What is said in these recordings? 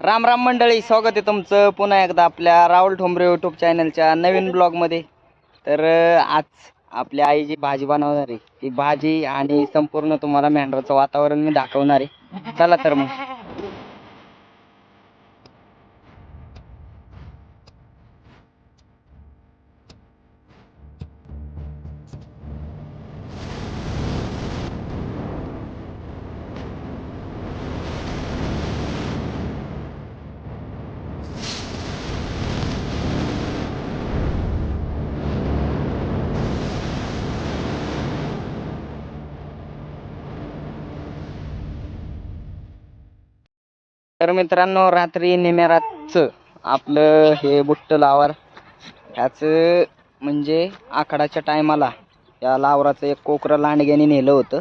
राम राम मंडळी स्वागत आहे तुमचं पुन्हा एकदा आपल्या राहुल ठोंबरे यूट्यूब चॅनलच्या नवीन ब्लॉगमध्ये तर आज आपल्या आई जी भाजी बनवणार आहे ती भाजी आणि संपूर्ण तुम्हाला मेंढराचं वातावरण मी दाखवणार आहे. चला तर मग. तर मित्रांनो रात्री निमेरातचं आपलं हे बुट्ट लावार. ह्याचं म्हणजे आखाडाच्या टायमाला या लावराचं एक कोकरं लांडग्याने नेलं होतं.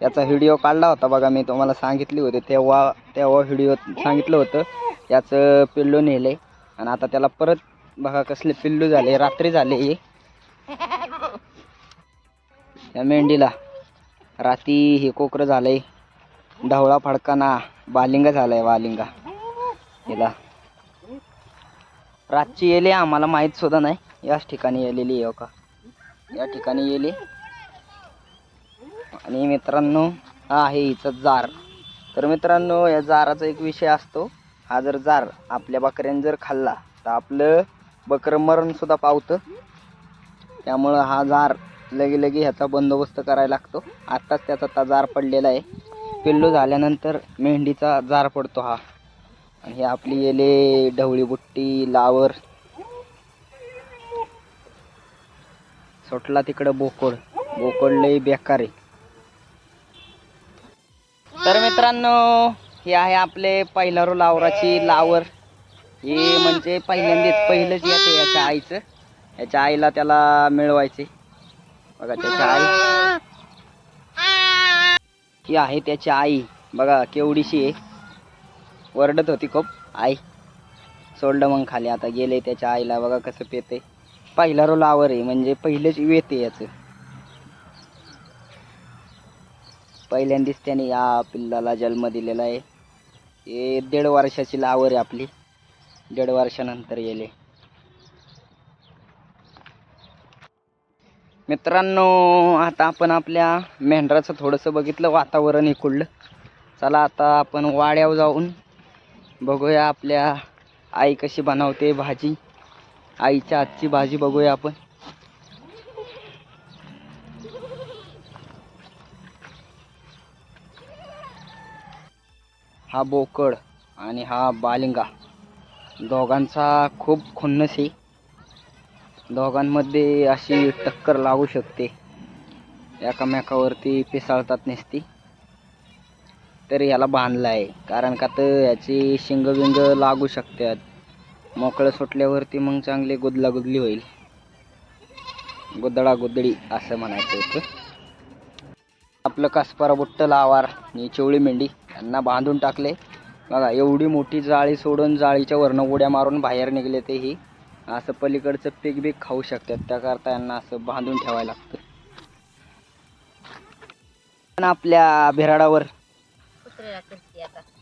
त्याचा व्हिडिओ काढला होता बघा मी तुम्हाला सांगितले होते. तेव्हा तेव्हा व्हिडिओ सांगितलं होतं. याचं पिल्लू नेले आणि आता त्याला परत बघा कसले पिल्लू झाले रात्री झाले हे. या मेंढीला राती हे कोकरं झालंय. ढवळा फडकाना बालिंगा झालाय बालिंगा हिला रातची येले आम्हाला माहीत सुद्धा नाही. याच ठिकाणी येलेली आहे हो का? या ठिकाणी येली. आणि मित्रांनो हा आहे हिचं जार. तर मित्रांनो या जाराचा एक विषय असतो. हा जर जार आपल्या बकऱ्याने जर खाल्ला तर आपलं बकरं मरण सुद्धा पावतं. त्यामुळं हा जार लगे लगे ह्याचा बंदोबस्त करायला लागतो. आत्ताच त्याचा ता जार पडलेला आहे. पिल्लू झाल्यानंतर मेंढीचा जार पडतो हा. आणि हे आपली येले ढवळी बुट्टी लावर. सुटला तिकडं बोकड. बोकड लय बेकार आहे. तर मित्रांनो हे आहे आपले पहिलारू लावराची लावर. हे म्हणजे पहिल्यांदाच पहिलंच येते याच्या आईचं. याच्या आईला त्याला मिळवायचे. बघा त्याच्या आई. ही आहे त्याची आई. बघा केवढीशी आहे वरडत होती खूप आई. सोडलं मग खाली. आता गेले त्याच्या आईला. बघा कसं पेते. पहिला रोल आवर आहे. म्हणजे पहिलेच येते याचं. पहिल्यांदाच त्याने या पिल्लाला जन्म दिलेला आहे. हे दीड वर्षाची लावर आहे आपली. दीड वर्षानंतर गेले. मित्रांनो आता आपण आपल्या मेंढराचं थोडंसं बघितलं वातावरण इकडलं. चला आता आपण वाड्यावर जाऊन बघूया आपल्या आई कशी बनवते भाजी. आईच्या आजची भाजी बघूया आपण. हा बोकड आणि हा बालिंगा. दोघांचा खूप खुन्नस आहे. दोघांमध्ये अशी टक्कर लागू शकते. एकामेकावरती पिसाळतात नसती. तर ह्याला बांधलं आहे. कारण का तर याची शिंग बिंग लागू शकतात. मोकळं सुटल्यावरती मग चांगली गुदलागुदली होईल. गुदडा गुदडी असं म्हणायचं होतं. आपलं कासपारा बुट्ट लावार आणि चिवळी मेंढी यांना बांधून टाकले. बघा एवढी मोठी जाळी सोडून जाळीच्या वरनं उड्या मारून बाहेर निघले ते ही. असं पलीकडचं पीक बीक खाऊ शकतात. त्याकरता यांना असं बांधून ठेवायला लागतं. पण आपल्या भिराडावर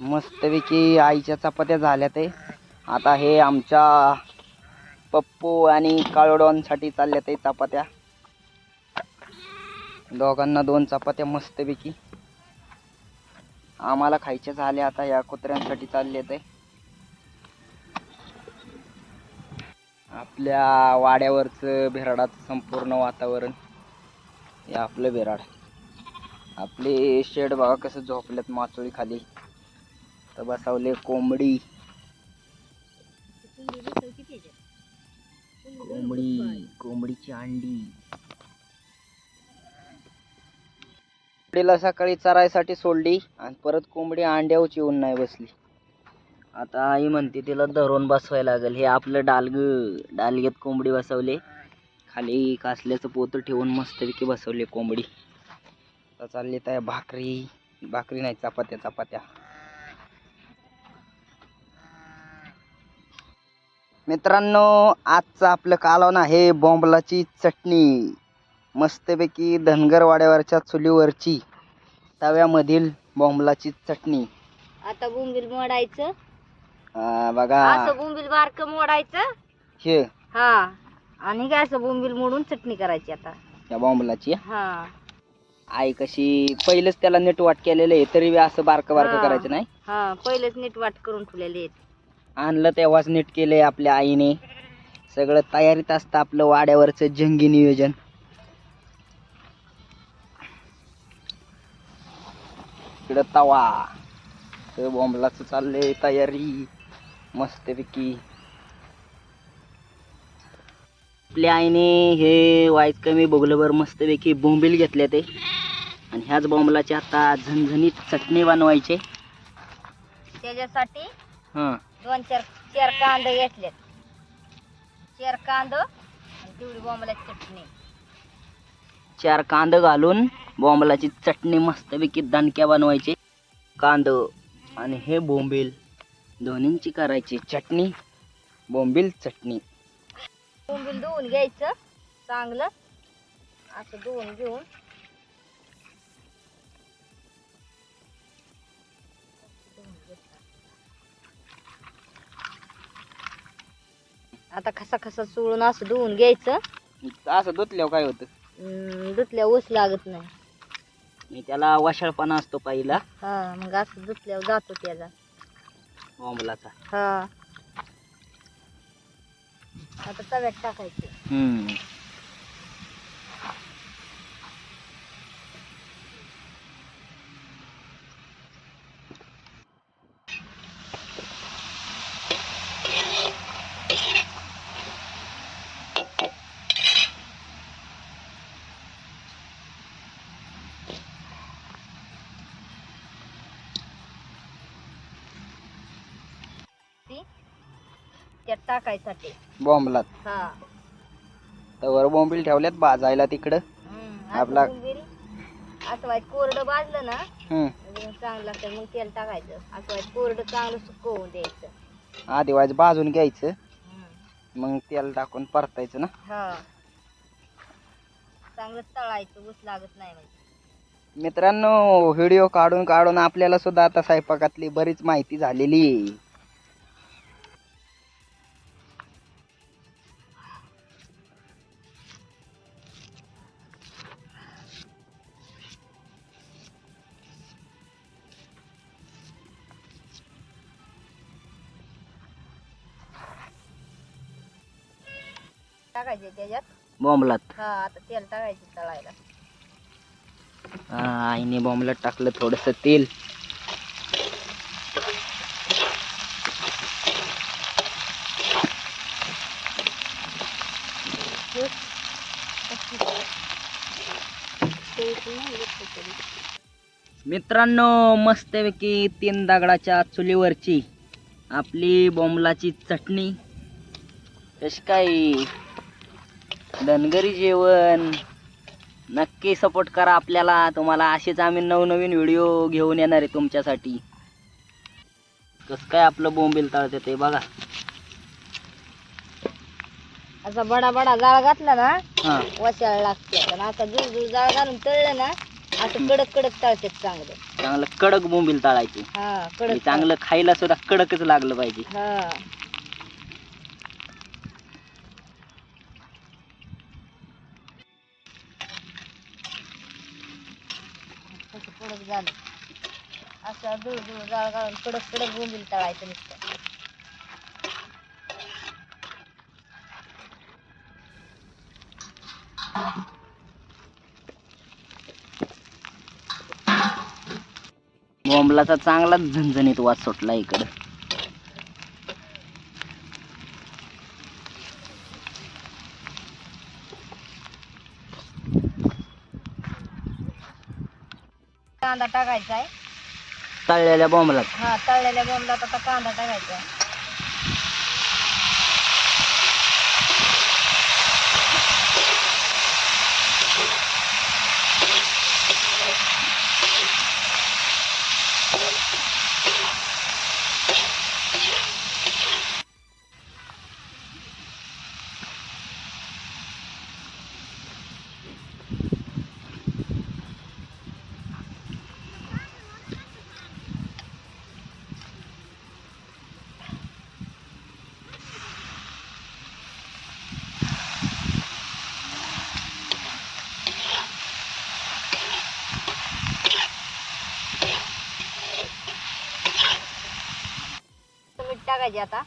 मस्तपैकी आईच्या चपात्या झाल्या ते. आता हे आमच्या पप्पू आणि काळोडॉनसाठी चालल्या ते चपात्या. दोघांना दोन चपात्या मस्तपैकी. आम्हाला खायच्या झाल्या आता या कुत्र्यांसाठी चालले ते. आपल्या वाड्यावरचं बिराडाचं संपूर्ण वातावरण हे आपलं बिराड आपले शेड बघा कसं झोपल्यात माचोळी खाली तर बसावले कोंबडी. कोंबडी कोंबडीची अंडी. कोंबडीला सकाळी चरायसाठी सोडली आणि परत कोंबडी अंड्यावरच येऊन नाही बसली. आता आई म्हणते तिला धरून बसवायला लागेल. हे आपलं डालग डालग्यात कोंबडी बसवले. खाली कासल्याचं पोतं ठेवून मस्तपैकी बसवले कोंबडी. आता चालली त्या भाकरी. भाकरी नाही चपात्या चपात्या. मित्रांनो आजचं आपलं कालवण आहे बॉम्बलाची चटणी. मस्तपैकी धनगर वाड्यावरच्या चुलीवरची तव्यामधील बॉम्बलाची चटणी. आता बोंबील मोडायचं. हा, बघा. असं बोंबील बारक मोडायचं? हे. हा. आणि काय असं बोंबील मोडून चटणी करायची आता. या बॉम्बलाची हा. आई कशी पहिलेच त्याला नेट वाट केलेलं आहे तरी बी असं बारकं बारकं हा. करायचं नाही? हा पहिलेच नीट वाट करून ठेवलेले आहेत. आणलं तेव्हाच नीट केलंय आपल्या आईने. सगळं तयारीत असतं आपलं वाड्यावरचं जंगी नियोजन. इकडं तवा. तर बॉम्बलाच चाललंय तयारी. मस्तपैकी. आपल्या आईने हे वाईट कमी बघलंवर मस्तपैकी बोंबील घेतले ते. आणि ह्याच बॉम्बलाची आता झणझणीत चटणी बनवायची. त्याच्यासाठी हां. दोन चार चार कांदे घेतलेत. चार कांदं तेवढी बोंबलाची चटणी. चार कांद घालून बॉम्बलाची चटणी मस्तपैकी दणक्या बनवायची. कांद आणि हे बोंबील. दोन्हींची करायची. चटणी बोंबील चटणी. बोंबील धुवून घ्यायचं चांगलं. असं धुवून घेऊन. आता खसा खसा चोळून असं धुवून घ्यायचं. असं धुतल्यावर काय होतं? अं, धुतल्या ऊस लागत नाही. मी त्याला वशाळपणा असतो पहिला. हा मग असं धुतल्यावर जातो त्याला. बॉम्बलाचा हा. आता तव्यात टाकायचे. हम्म. त्यात टाकायसाठी. बॉम्बलात हा. तर बोंबील ठेवल्यात भाजायला तिकडं. हम्म, आपला- असं बोंबील, असं वाईट कोरडं भाजलं ना हम्म. मग चांगलं लागतं मग तेल टाकायचं. असं वाईट कोरडं चांगलं सुकवून द्यायचं. आधी वाज भाजून घ्यायचं. हम्म. मग तेल टाकून परतायचं ना. हा. चांगलं तळायचं ऊस लागत नाही म्हणजे. मित्रांनो व्हिडिओ काढून काढून आपल्याला सुद्धा आता स्वयंपाकातली बरीच माहिती झालेली आहे. टाकायचे त्याच्यात? बॉम्बलात हा आता तेल टाकायचे तळायला. हा, आईने बॉम्बलात टाकलं थोडस तेल. मित्रांनो मस्तपैकी तीन दगडाच्या चुलीवरची आपली बॉम्बलाची चटणी. कशी काय? धनगरी जेवण. नक्की सपोर्ट करा आपल्याला. तुम्हाला असेच आम्ही नवनवीन व्हिडिओ घेऊन येणार आहे तुमच्यासाठी. कसं काय आपलं बोंबील तळते ते बघा. असा बडा बडा जाळ घातला ना हां. वसाळ लागते. पण आता दूर दूर जाळ घालून तळलं ना असं कडक कडक तळते चांगलं. चांगलं कडक बोंबील तळायचे. हा कडक चांगलं खायला सुद्धा कडकच लागलं पाहिजे. हा. असं पडत झालं. असं दूर दूर जाळ घालून कडक कडक बोंबील तळायचं नुसतं. बोंबलाचा चांगलाच झणझणीत वास सुटला इकडं. कांदा टाकायचा आहे. तळलेल्या बोंबलात. हा तळलेल्या बोंबलात आता कांदा टाकायचा आहे. टाकायचे आता.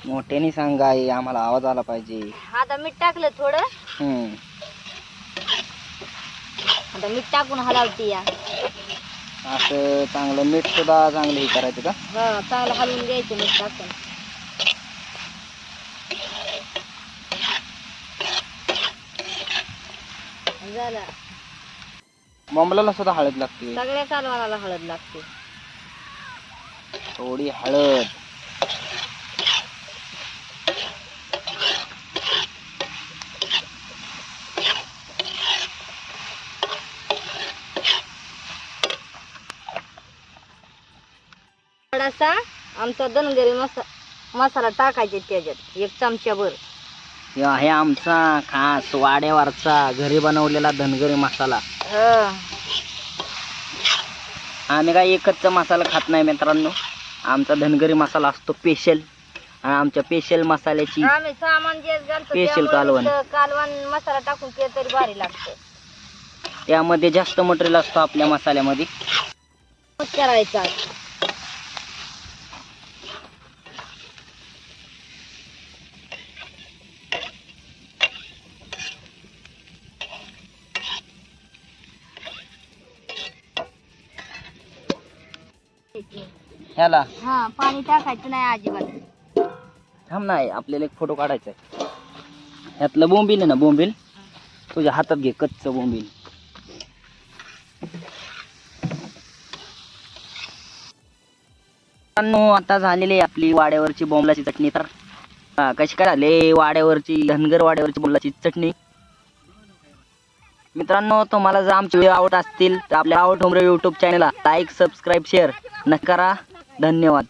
मोठ्याने सांगा आई आम्हाला आवाज आला पाहिजे. आता मीठ टाकलं थोडं. हम्म. आता मीठ टाकून हलावती या. असं चांगलं मीठ सुद्धा चांगलं हे करायचं का? हा चांगलं हलवून घ्यायचं मीठ टाकून. झालं. बोंबलाला सुद्धा हळद लागते. सगळ्या कालवानाला हळद लागते. थोडी हळद. थोडासा आमचा धनगरी मसा मसाला टाकायचे त्याच्यात. एक चमच्याभर हे आहे आमचा खास वाड्यावरचा घरी बनवलेला धनगरी मसाला. हं. आम्ही काय एकच मसाला खात नाही मित्रांनो. आमचा धनगरी मसाला असतो स्पेशल आणि आमच्या स्पेशल मसाल्याची आम्ही सामान जे घालतो Special त्यामुळे कालवण. कालवण मसाला टाकून केलं तरी भारी लागतं. त्यामध्ये जास्त मटेरियल असतो आपल्या मसाल्यामध्ये. मग करायचा ह्याला. हा पाणी टाकायचं नाही अजिबात. थांब नाही आपल्याला एक फोटो काढायचा आहे. ह्यातलं बोंबील आहे ना बोंबील? तुझ्या हातात घे कच्च बोंबील. मित्रांनो, आता झालेली आहे आपली वाड्यावरची बोंबलाची चटणी. तर हा, कशी काय झाली? वाड्यावरची धनगर वाड्यावरची बोंबलाची चटणी. मित्रांनो तुम्हाला जर आमचे व्हिडिओ आवडत असतील तर आपल्या आवड होमरे यूट्यूब चॅनलला लाईक सबस्क्राईब शेअर नक्की करा. धन्यवाद.